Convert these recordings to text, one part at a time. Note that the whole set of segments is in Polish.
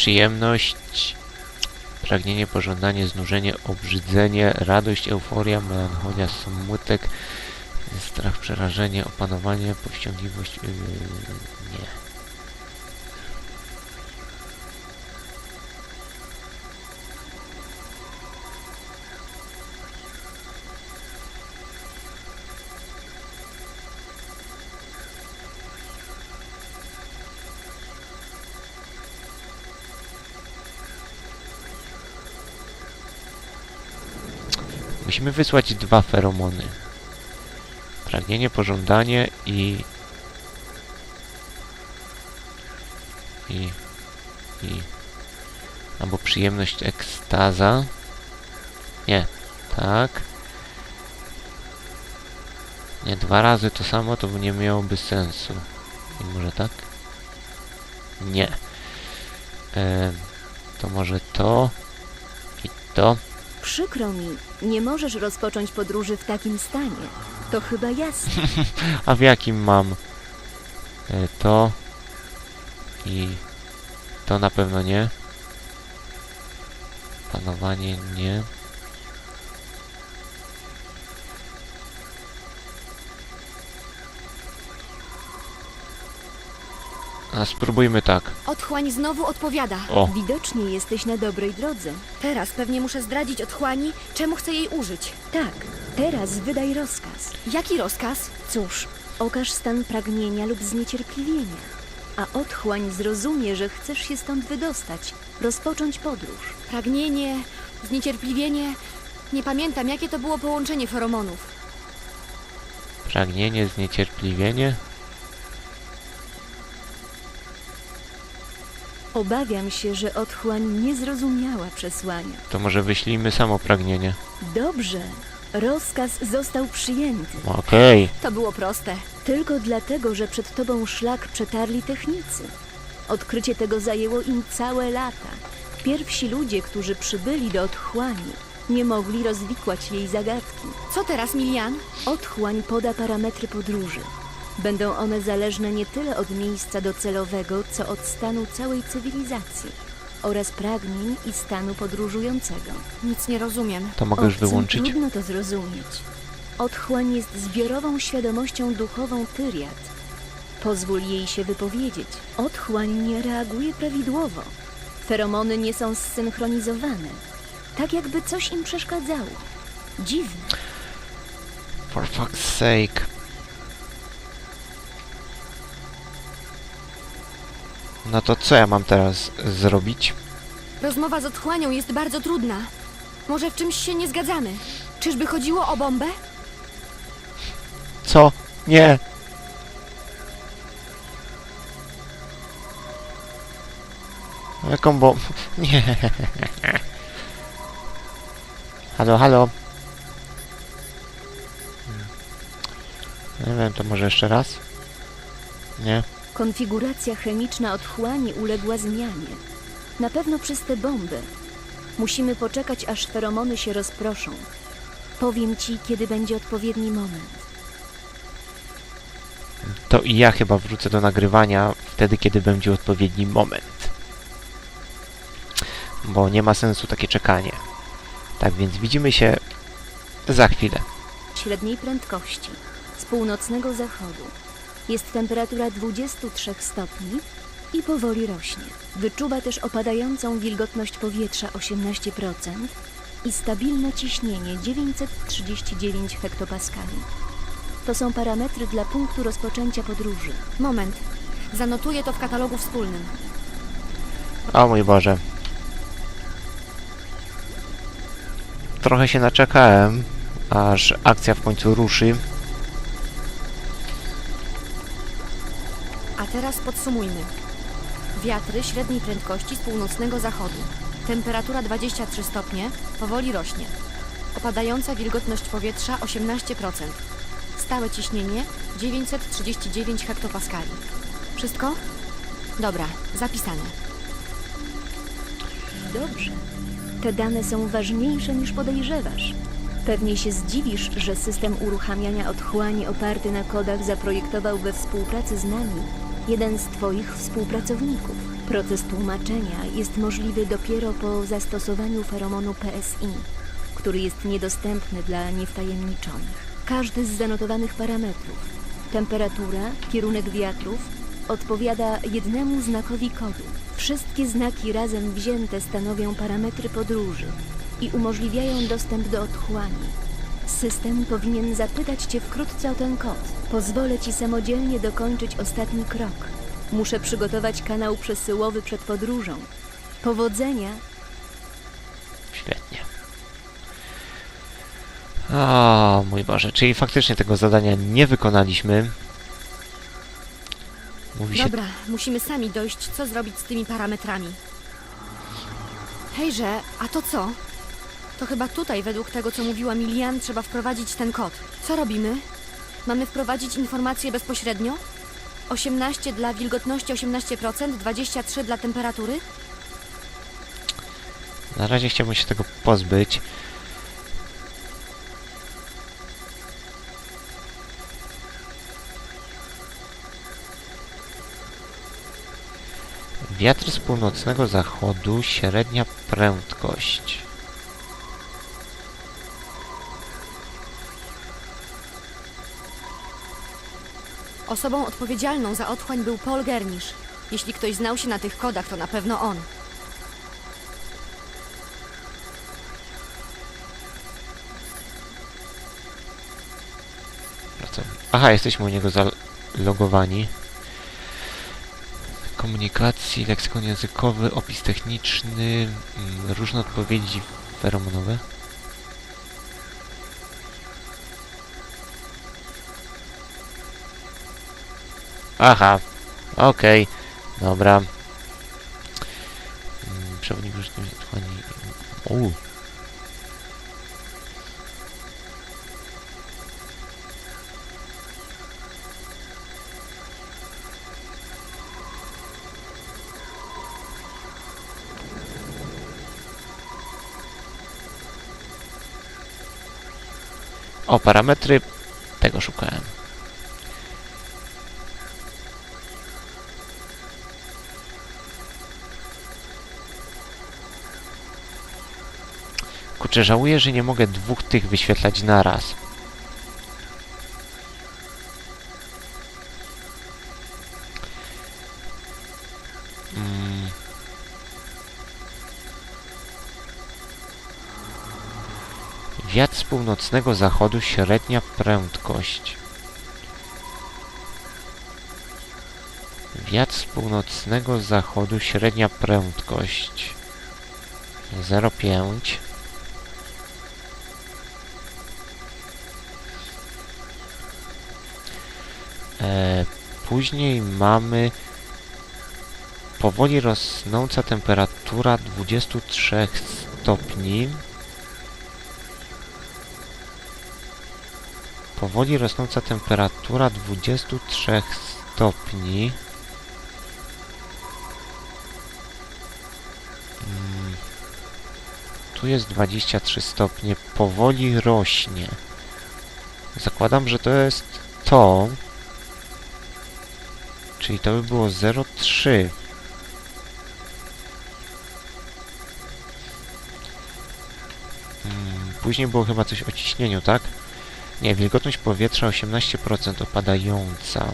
Przyjemność, pragnienie, pożądanie, znużenie, obrzydzenie, radość, euforia, melancholia, smutek, strach, przerażenie, opanowanie, powściągliwość. Yy, nie. Musimy wysłać dwa feromony. Pragnienie, pożądanie i... I... I... Albo przyjemność, ekstaza. Nie. Tak. Nie, dwa razy to samo to nie miałoby sensu. I może tak? Nie. Em, to może to i to. Przykro mi, nie możesz rozpocząć podróży w takim stanie. To chyba jasne. A w jakim mam? E, To i to na pewno nie. Panowanie nie. A spróbujmy tak. Otchłań znowu odpowiada. O, Widocznie jesteś na dobrej drodze. Teraz pewnie muszę zdradzić otchłani, czemu chcę jej użyć. Tak, teraz wydaj rozkaz. Jaki rozkaz? Cóż, okaż stan pragnienia lub zniecierpliwienia. A otchłań zrozumie, że chcesz się stąd wydostać, rozpocząć podróż. Pragnienie, zniecierpliwienie. Nie pamiętam, jakie to było połączenie feromonów. pragnienie, zniecierpliwienie. Obawiam się, że otchłań nie zrozumiała przesłania. To może wyślijmy samo pragnienie. Dobrze, rozkaz został przyjęty. Okej. To było proste. Tylko dlatego, że przed tobą szlak przetarli technicy. Odkrycie tego zajęło im całe lata. Pierwsi ludzie, którzy przybyli do otchłani, nie mogli rozwikłać jej zagadki. Co teraz, Milian? Otchłań poda parametry podróży. Będą one zależne nie tyle od miejsca docelowego, co od stanu całej cywilizacji oraz pragnień i stanu podróżującego. Nic nie rozumiem. To mogę już Obcym wyłączyć? Trudno to zrozumieć. Otchłań jest zbiorową świadomością duchową Tyriat. Pozwól jej się wypowiedzieć. Otchłań nie reaguje prawidłowo. Feromony nie są zsynchronizowane. Tak jakby coś im przeszkadzało. Dziwne. For fuck's sake. No to co ja mam teraz zrobić? Rozmowa z otchłanią jest bardzo trudna. Może w czymś się nie zgadzamy. Czyżby chodziło o bombę? Co? Nie! Jaką bo... Nie. Halo, halo. Nie wiem, to może jeszcze raz? Nie? Konfiguracja chemiczna otchłani uległa zmianie. Na pewno przez te bomby. Musimy poczekać, aż feromony się rozproszą. Powiem ci, kiedy będzie odpowiedni moment. To i ja chyba wrócę do nagrywania wtedy, kiedy będzie odpowiedni moment. Bo nie ma sensu takie czekanie. Tak więc widzimy się za chwilę. Średniej prędkości, z północnego zachodu. Jest temperatura 23 stopni i powoli rośnie. Wyczuwa też opadającą wilgotność powietrza 18% i stabilne ciśnienie 939 hektopaskali. To są parametry dla punktu rozpoczęcia podróży. Moment. Zanotuję to w katalogu wspólnym. O mój Boże. Trochę się naczekałem, aż akcja w końcu ruszy. Teraz podsumujmy. Wiatry średniej prędkości z północnego zachodu. Temperatura 23 stopnie, powoli rośnie. Opadająca wilgotność powietrza 18%. Stałe ciśnienie 939 hektopaskali. Wszystko? Dobra, zapisane. Dobrze. Te dane są ważniejsze niż podejrzewasz. Pewnie się zdziwisz, że system uruchamiania otchłani oparty na kodach zaprojektował we współpracy z nami jeden z Twoich współpracowników. Proces tłumaczenia jest możliwy dopiero po zastosowaniu feromonu PSI, który jest niedostępny dla niewtajemniczonych. Każdy z zanotowanych parametrów temperatura, kierunek wiatrów odpowiada jednemu znakowi kodu. Wszystkie znaki razem wzięte stanowią parametry podróży i umożliwiają dostęp do otchłani. System powinien zapytać Cię wkrótce o ten kod. Pozwolę Ci samodzielnie dokończyć ostatni krok. Muszę przygotować kanał przesyłowy przed podróżą. Powodzenia! Świetnie. O mój Boże, czyli faktycznie tego zadania nie wykonaliśmy. Mówi się Dobra, musimy sami dojść, co zrobić z tymi parametrami. Hejże, a to co? To chyba tutaj, według tego, co mówiła Milian, trzeba wprowadzić ten kod. Co robimy? Mamy wprowadzić informacje bezpośrednio? 18 dla wilgotności 18%, 23 dla temperatury? Na razie chciałbym się tego pozbyć. Wiatr z północnego zachodu, średnia prędkość. Osobą odpowiedzialną za otchłań był Paul Gernisz. Jeśli ktoś znał się na tych kodach, to na pewno on. Aha, jesteśmy u niego zalogowani. Komunikacji, leksykon językowy, opis techniczny, mm, różne odpowiedzi feromonowe. Aha, okej, dobra. Mm, Przewodnik różnych otchłani. Uuu. O, parametry tego szukałem. Kurczę, żałuję, że nie mogę dwóch tych wyświetlać naraz. Mm. Wiatr z północnego zachodu, średnia prędkość. Wiatr z północnego zachodu, średnia prędkość. 0,5. E, później mamy powoli rosnąca temperatura 23 stopni. Powoli rosnąca temperatura 23 stopni. Mm. Tu jest 23 stopnie. Powoli rośnie. Zakładam, że to jest to. Czyli to by było 0,3. Mm, Później było chyba coś o ciśnieniu, tak? Nie, wilgotność powietrza 18% opadająca.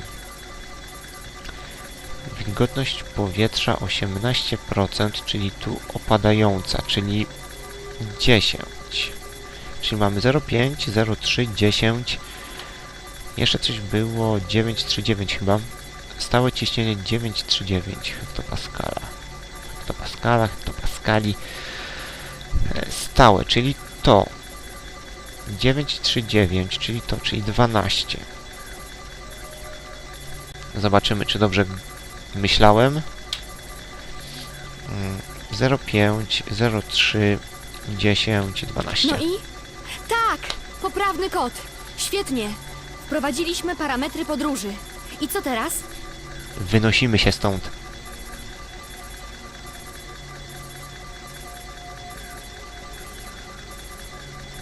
Wilgotność powietrza 18%, czyli tu opadająca, czyli 10. Czyli mamy 0,5, 0,3, 10. Jeszcze coś było 939 chyba. Stałe ciśnienie 939 hektopaskala. Hektopaskala, hektopaskali. E, Stałe, czyli to. 939, czyli to, czyli 12. Zobaczymy, czy dobrze myślałem. Mm, 0,5, 0,3, 10, 12. No i? Tak! Poprawny kod! Świetnie! Wprowadziliśmy parametry podróży. I co teraz? Wynosimy się stąd.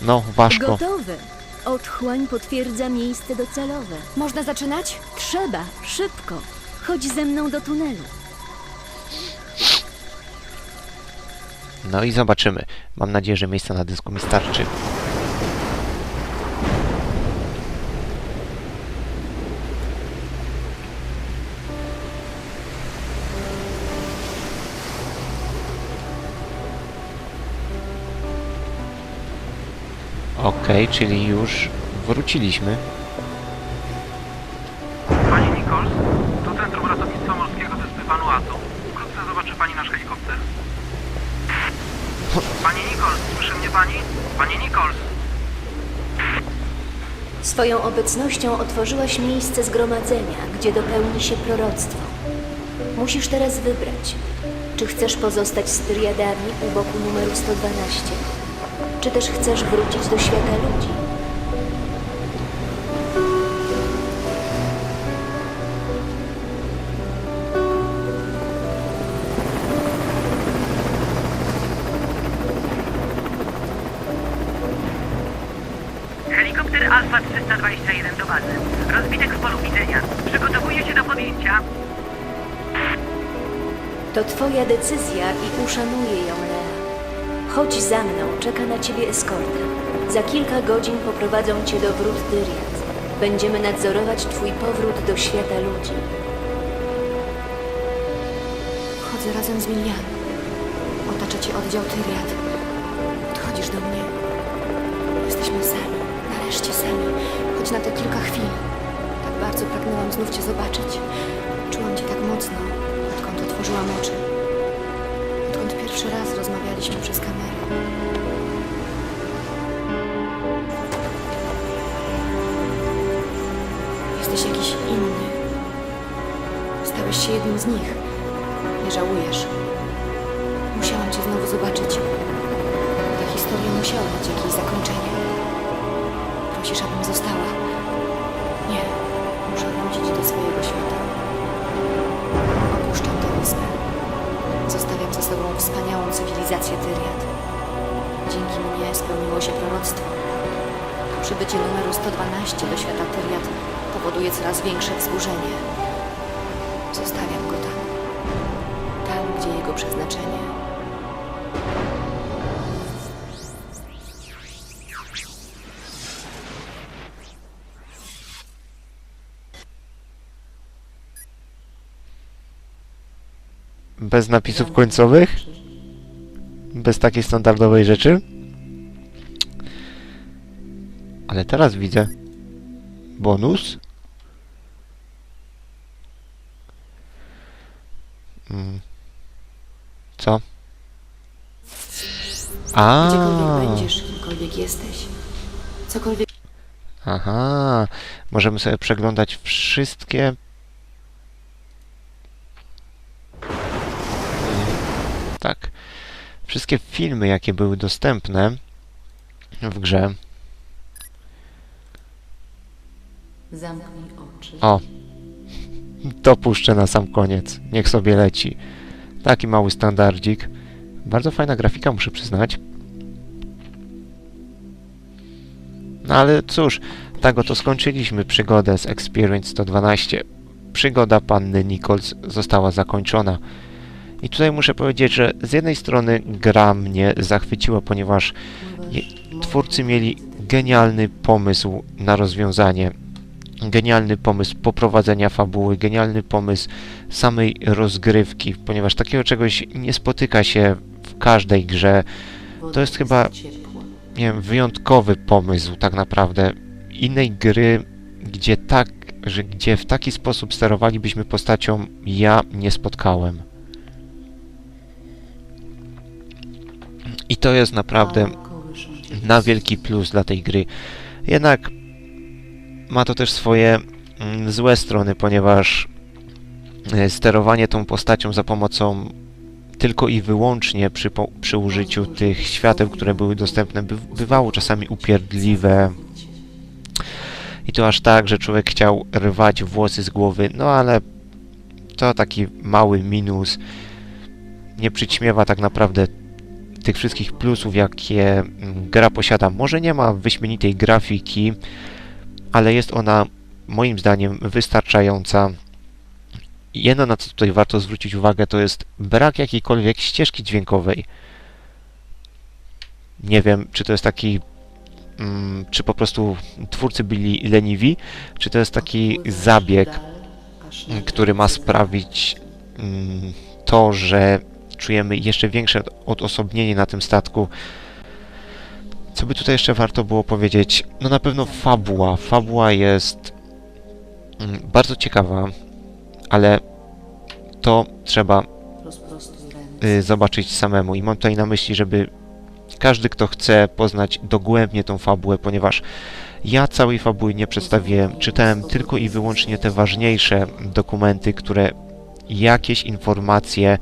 No, ważko. Gotowe! Otchłań potwierdza miejsce docelowe. Można zaczynać? Trzeba, szybko! Chodź ze mną do tunelu. No i zobaczymy. Mam nadzieję, że miejsca na dysku mi starczy. Okej, czyli już wróciliśmy. Pani Nichols, to Centrum Ratownictwa Morskiego Wyspy Vanuatu. Wkrótce zobaczy Pani nasz helikopter. Pani Nichols, słyszy mnie Pani? Pani Nichols! Swoją obecnością otworzyłaś miejsce zgromadzenia, gdzie dopełni się proroctwo. Musisz teraz wybrać, czy chcesz pozostać z Tyriadami u boku numeru 112, czy też chcesz wrócić do świata ludzi. Helikopter Alfa 321 do bazy. Rozbitek w polu widzenia. Przygotowuję się do podjęcia. To twoja decyzja i uszanuję ją. Chodź za mną, czeka na ciebie eskorta. Za kilka godzin poprowadzą cię do wrót Tyriat. Będziemy nadzorować twój powrót do świata ludzi. Wchodzę razem z Milian. Otacza cię oddział Tyriat. Podchodzisz do mnie. Jesteśmy sami. Nareszcie sami. Choć na te kilka chwil. Tak bardzo pragnęłam znów cię zobaczyć. Czułam cię tak mocno, odkąd otworzyłam oczy. Pierwszy raz rozmawialiśmy przez kamerę. Jesteś jakiś inny. Stałeś się jednym z nich. Nie żałujesz. Musiałam cię znowu zobaczyć. Ta historia musiała mieć jakieś zakończenie. Prosisz, abym została. Nie. Muszę wrócić do swojego świata. Opuszczam tę wyspę. Zostawiam za sobą wspaniałą cywilizację Tyriat. Dzięki mnie spełniło się proroctwo. Przybycie numeru 112 do świata Tyriat powoduje coraz większe wzburzenie. Zostawiam go tam. Tam, gdzie jego przeznaczenie. Bez napisów końcowych? Bez takiej standardowej rzeczy? Ale teraz widzę. Bonus? Mm. Co? A. Gdziekolwiek będziesz, kimkolwiek jesteś. Cokolwiek Aha, możemy sobie przeglądać wszystkie. Mm, Tak. Wszystkie filmy, jakie były dostępne w grze. Zamknij oczy. O, to puszczę na sam koniec. Niech sobie leci. Taki mały standardzik. Bardzo fajna grafika, muszę przyznać. No ale cóż, tak oto skończyliśmy przygodę z Experience 112. Przygoda panny Nichols została zakończona. I tutaj muszę powiedzieć, że z jednej strony gra mnie zachwyciła, ponieważ twórcy mieli genialny pomysł na rozwiązanie genialny pomysł poprowadzenia fabuły, genialny pomysł samej rozgrywki, ponieważ takiego czegoś nie spotyka się w każdej grze. To jest chyba-. Nie wiem, wyjątkowy pomysł tak naprawdę. Innej gry, gdzie tak, że gdzie w taki sposób sterowalibyśmy postacią, ja nie spotkałem. To jest naprawdę cię na wielki plus dla tej gry. Jednak ma to też swoje mm, złe strony, ponieważ e, sterowanie tą postacią za pomocą tylko i wyłącznie przy, przy użyciu tych świateł, które były dostępne, by, bywało czasami upierdliwe. I to aż tak, że człowiek chciał rwać włosy z głowy, no ale to taki mały minus. Nie przyćmiewa tak naprawdę tych wszystkich plusów, jakie mm, gra posiada. Może nie ma wyśmienitej grafiki, ale jest ona moim zdaniem wystarczająca. Jedno na co tutaj warto zwrócić uwagę to jest brak jakiejkolwiek ścieżki dźwiękowej. Nie wiem, czy to jest taki, mm, czy po prostu twórcy byli leniwi, czy to jest taki zabieg, który ma sprawić mm, to, że czujemy jeszcze większe odosobnienie na tym statku. Co by tutaj jeszcze warto było powiedzieć? No na pewno fabuła. Fabuła jest mm, bardzo ciekawa, ale to trzeba y, zobaczyć samemu. I mam tutaj na myśli, żeby każdy, kto chce poznać dogłębnie tą fabułę, ponieważ ja całej fabuły nie przedstawiłem, czytałem tylko i wyłącznie te ważniejsze dokumenty, które jakieś informacje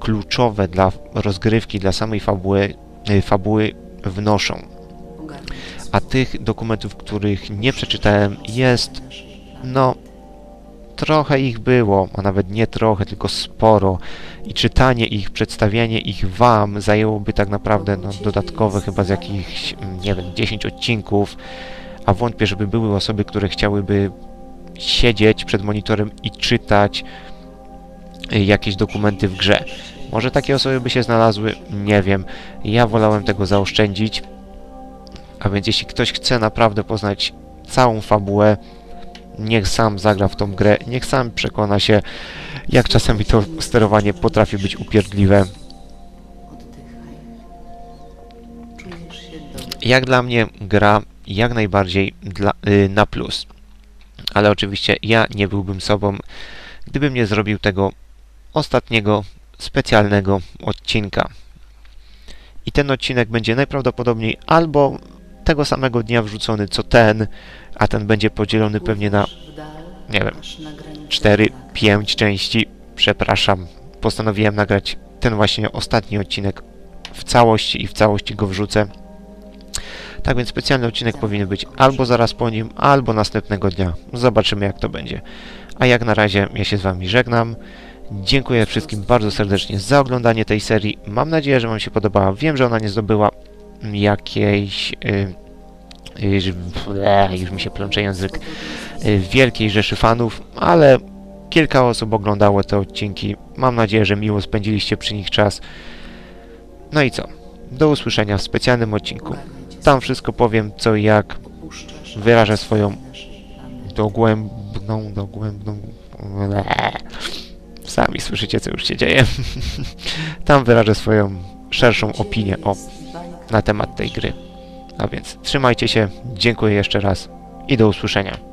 kluczowe dla rozgrywki, dla samej fabuły, y, fabuły wnoszą. A tych dokumentów, których nie przeczytałem, jest no, trochę ich było, a nawet nie trochę, tylko sporo. I czytanie ich, przedstawianie ich wam zajęłoby tak naprawdę no, dodatkowe chyba z jakichś, mm, nie wiem, 10 odcinków, a wątpię, żeby były osoby, które chciałyby siedzieć przed monitorem i czytać jakieś dokumenty w grze. Może takie osoby by się znalazły, nie wiem. Ja wolałem tego zaoszczędzić. A więc jeśli ktoś chce naprawdę poznać całą fabułę, niech sam zagra w tą grę, niech sam przekona się, jak czasami to sterowanie potrafi być upierdliwe. Jak dla mnie gra jak najbardziej dla, y, na plus. Ale oczywiście ja nie byłbym sobą, gdybym nie zrobił tego ostatniego specjalnego odcinka. I ten odcinek będzie najprawdopodobniej albo tego samego dnia wrzucony co ten, a ten będzie podzielony pewnie na nie wiem, aż na granicę 4, galaktyki. 5 części. Przepraszam. Postanowiłem nagrać ten właśnie ostatni odcinek w całości i w całości go wrzucę. Tak więc specjalny odcinek powinien być albo zaraz po nim, albo następnego dnia. Zobaczymy jak to będzie. A jak na razie ja się z Wami żegnam. Dziękuję wszystkim bardzo serdecznie za oglądanie tej serii. Mam nadzieję, że Wam się podobała. Wiem, że ona nie zdobyła jakiejś... Yy, yy, już mi się plącze język y, wielkiej rzeszy fanów, ale kilka osób oglądało te odcinki. Mam nadzieję, że miło spędziliście przy nich czas. No i co? Do usłyszenia w specjalnym odcinku. Tam wszystko powiem, co i jak. Wyrażę swoją. Dogłębną, dogłębną... Ble. Sami słyszycie, co już się dzieje. Tam wyrażę swoją szerszą opinię o, na temat tej gry. A więc trzymajcie się, dziękuję jeszcze raz i do usłyszenia.